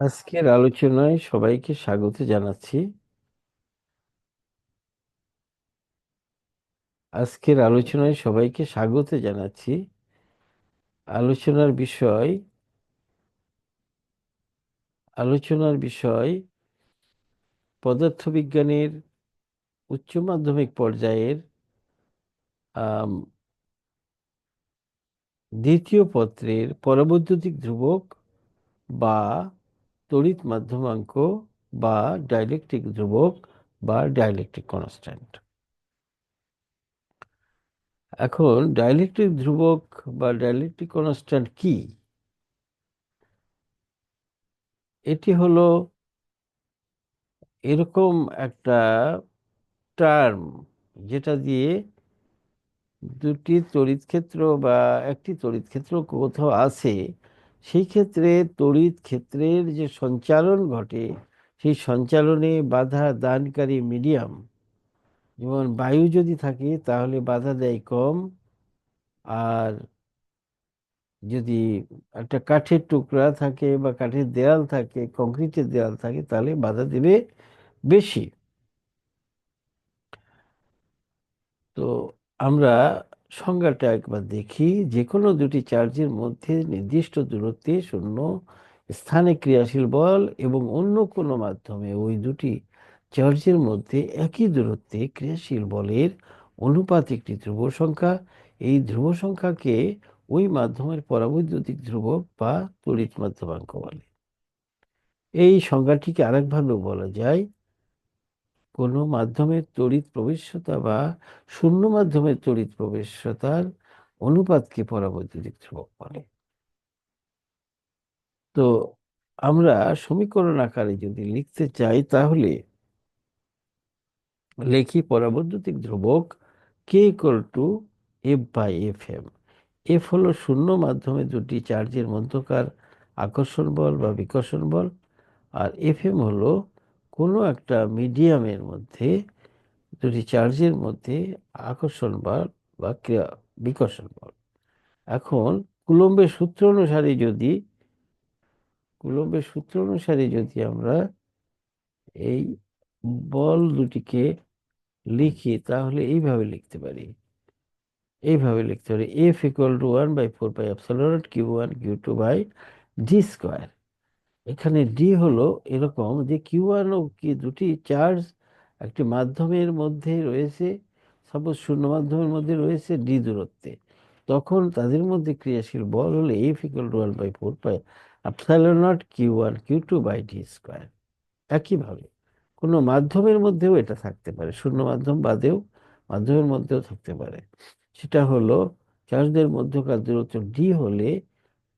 আজকের আলোচনায় সবাইকে স্বাগত জানাচ্ছি। আজকের আলোচনায় সবাইকে স্বাগত জানাচ্ছি। আলোচনার বিষয় আলোচনার বিষয় পদার্থবিজ্ঞানের উচ্চ মাধ্যমিক পর্যায়ের দ্বিতীয় পত্রের পরবৈদ্যুতিক ধ্রুবক বা তড়িৎ মাধ্যমাঙ্ক বা ডাইলেকট্রিক ধ্রুবক বা ডাইলেকট্রিক কনস্ট্যান্ট। এখন ডাইলেকট্রিক ধ্রুবক বা ডাইলেকট্রিক কনস্ট্যান্ট কি? এটি হলো এরকম একটা টার্ম যেটা দিয়ে দুটি তড়িৎ ক্ষেত্র বা একটি তড়িৎ ক্ষেত্র কোথাও আছে সেই ক্ষেত্রে তড়িৎ ক্ষেত্রের যে সঞ্চালন ঘটে, সেই সঞ্চালনে বাধা দানকারী মিডিয়াম যেমন বায়ু যদি থাকে তাহলে বাধা দেয় কম, আর যদি একটা কাঠের টুকরা থাকে বা কাঠের দেয়াল থাকে কংক্রিটের দেয়াল থাকে, তাহলে বাধা দেবে বেশি। তো আমরা সংজ্ঞাটা একবার দেখি। যে কোনো দুটি চার্জের মধ্যে নির্দিষ্ট দূরত্বে শূন্য স্থানে ক্রিয়াশীল বল এবং অন্য কোনো মাধ্যমে ওই দুটি চার্জের মধ্যে একই দূরত্বে ক্রিয়াশীল বলের অনুপাত একটি ধ্রুব সংখ্যা। এই ধ্রুব সংখ্যাকে ওই মাধ্যমের পরাবৈদ্যুতিক ধ্রুবক বা তড়িৎ মাধ্যমাঙ্ক বলে। এই সংজ্ঞাটিকে আরেকভাবেও বলা যায় কোনো মাধ্যমের তড়িৎ প্রবেশ্যতা বা শূন্য মাধ্যমের তড়িৎ প্রবেশ্যতার অনুপাতকে পরাবৈদ্যুতিক ধ্রুবক বলে। তো আমরা সমীকরণ আকারে যদি লিখতে চাই তাহলে লেখি পরাবৈদ্যুতিক ধ্রুবক K equal to F by F M F হলো শূন্য মাধ্যমে দুটি চার্জের মধ্যকার আকর্ষণ বল বা বিকর্ষণ বল, আর এফ এম হলো কোনো একটা মিডিয়ামের মধ্যে, দুটি চার্জের মধ্যে আকর্ষণ বল বা ক্রিয়া বিকর্ষণ বল। এখন কুলম্বের সূত্র অনুসারে যদি, কুলম্বের সূত্র অনুসারে যদি আমরা এই বল দুটিকে লিখি, তাহলে এইভাবে লিখতে পারি। এইভাবে লিখতে পারি F equal to one by four by epsilon Q one Q two by D square এখানে ডি হলো এরকম যে কিউ ওয়ান ও কি দুটি চার্জ একটি মাধ্যমের মধ্যে রয়েছে সাপোজ শূন্য মাধ্যমের মধ্যে রয়েছে ডি দূরত্বে। তখন তাদের মধ্যে ক্রিয়াশীল বল হলো F equal to one by four by epsilon nought Q one Q two by D square একইভাবে কোনো মাধ্যমের মধ্যেও এটা থাকতে পারে, শূন্য মাধ্যম বাদেও মাধ্যমের মধ্যেও থাকতে পারে। সেটা হলো চার্জদের মধ্যকার দূরত্ব ডি হলে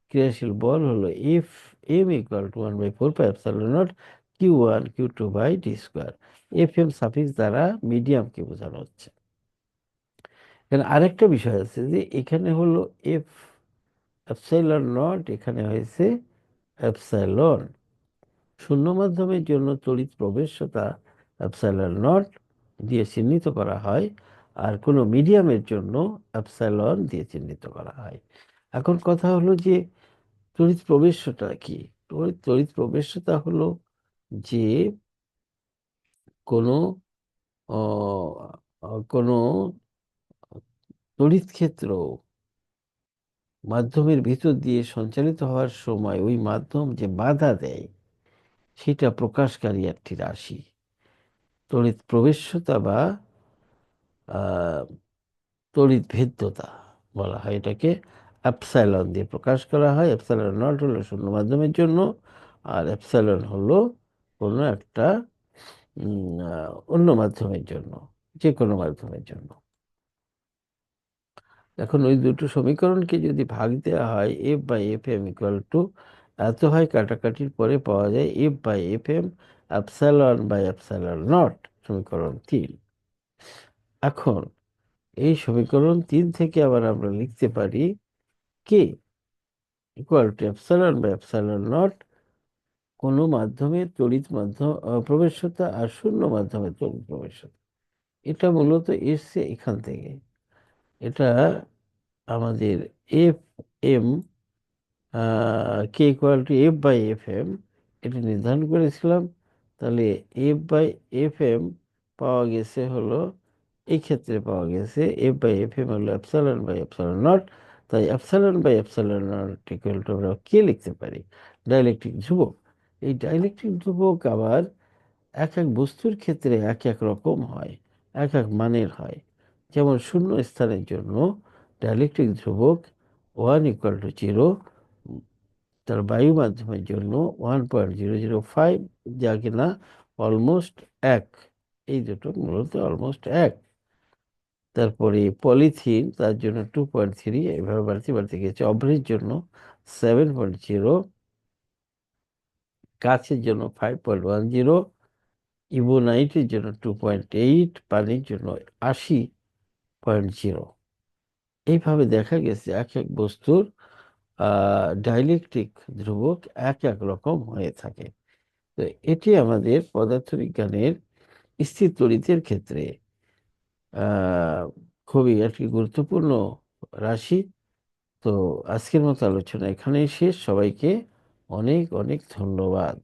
ক্রিয়াশীল বল হলো F two one by four pi epsilon nought Q one Q two by D square F M suffix দ্বারা মিডিয়ামকে বোঝানো হচ্ছে। এখানে আরেকটা বিষয় আছে যে এখানে হলো এফ এপসাইলন নট এখানে হয়েছে এপসাইলন শূন্য মাধ্যমের জন্য তড়িৎ প্রবেশ্যতা এপসাইলন নট দিয়ে চিহ্নিত করা হয় আর কোনো মিডিয়ামের জন্য এপসাইলন দিয়ে চিহ্নিত করা হয়। এখন কথা হলো যে তড়িৎ প্রবেশ্যতা কি? তড়িৎ প্রবেশ্যতা হলো যে কোনো কোনো তড়িৎ ক্ষেত্র মাধ্যমের ভিতর দিয়ে সঞ্চালিত হওয়ার সময় ওই মাধ্যম যে বাধা দেয়, সেটা প্রকাশকারী একটি রাশি। তড়িৎ প্রবেশ্যতা বা তড়িৎ ভেদ্যতা বলা হয় এটাকে। অ্যাপসাইলন দিয়ে প্রকাশ করা হয়। অ্যাপসাইলন নট হলো শূন্য মাধ্যমের জন্য, আর অ্যাপসাইলন হলো কোনো একটা অন্য মাধ্যমের জন্য যে কোনো মাধ্যমের জন্য। এখন ওই দুটো সমীকরণকে যদি ভাগ দেওয়া হয় F by F M equal to এত হয় কাটাকাটির পরে পাওয়া যায় F by F M epsilon by epsilon nought সমীকরণ তিন। এখন এই সমীকরণ তিন থেকে আবার আমরা লিখতে পারি K? Equal to epsilon by epsilon nought কোনো মাধ্যমে তড়িৎ মাধ্যম প্রবেশতা আর শূন্য মাধ্যমে তড়িৎ প্রবেশতা। এটা মূলত এসছে এখান থেকে। এটা আমাদের F M K equal to F by F M এটা নির্ধারণ করেছিলাম। তাহলে এফ বাই এফ এম পাওয়া গেছে হলো এই ক্ষেত্রে পাওয়া গেছে এফ বাই এফ এম হলো এপসালন বাই এপসালন নট তাই epsilon by nought equal to আমরা কে লিখতে পারি? ডাইলেকট্রিক ধ্রুবক। এই ডাইলেকট্রিক ধ্রুবক আবার এক এক বস্তুর ক্ষেত্রে এক এক রকম হয়, এক এক মানের হয়। যেমন শূন্য স্থানের জন্য ডাইলেকট্রিক ধ্রুবক ওয়ান ইকুয়াল টু জিরো, তার বায়ু মাধ্যমের জন্য one point zero zero five, যা কিনা অলমোস্ট এক। এই দুটো মূলত অলমোস্ট এক। তারপরে পলিথিন, তার জন্য টু পয়েন্ট থ্রি এভাবে বাড়তে বাড়তে গেছে। অভ্রের জন্য সেভেন পয়েন্ট জিরো কাছের জন্য ফাইভ পয়েন্ট ওয়ান জিরো ইবোনাইটের জন্য টু পয়েন্ট এইট পানির জন্য আশি পয়েন্ট জিরো এইভাবে দেখা গেছে এক এক বস্তুর ডাইলেকট্রিক ধ্রুবক এক এক রকম হয়ে থাকে। তো এটি আমাদের পদার্থবিজ্ঞানের স্থির তড়িতের ক্ষেত্রে খুবই আর কি গুরুত্বপূর্ণ রাশি। তো আজকের মতো আলোচনা এখানেই শেষ। সবাইকে অনেক অনেক ধন্যবাদ।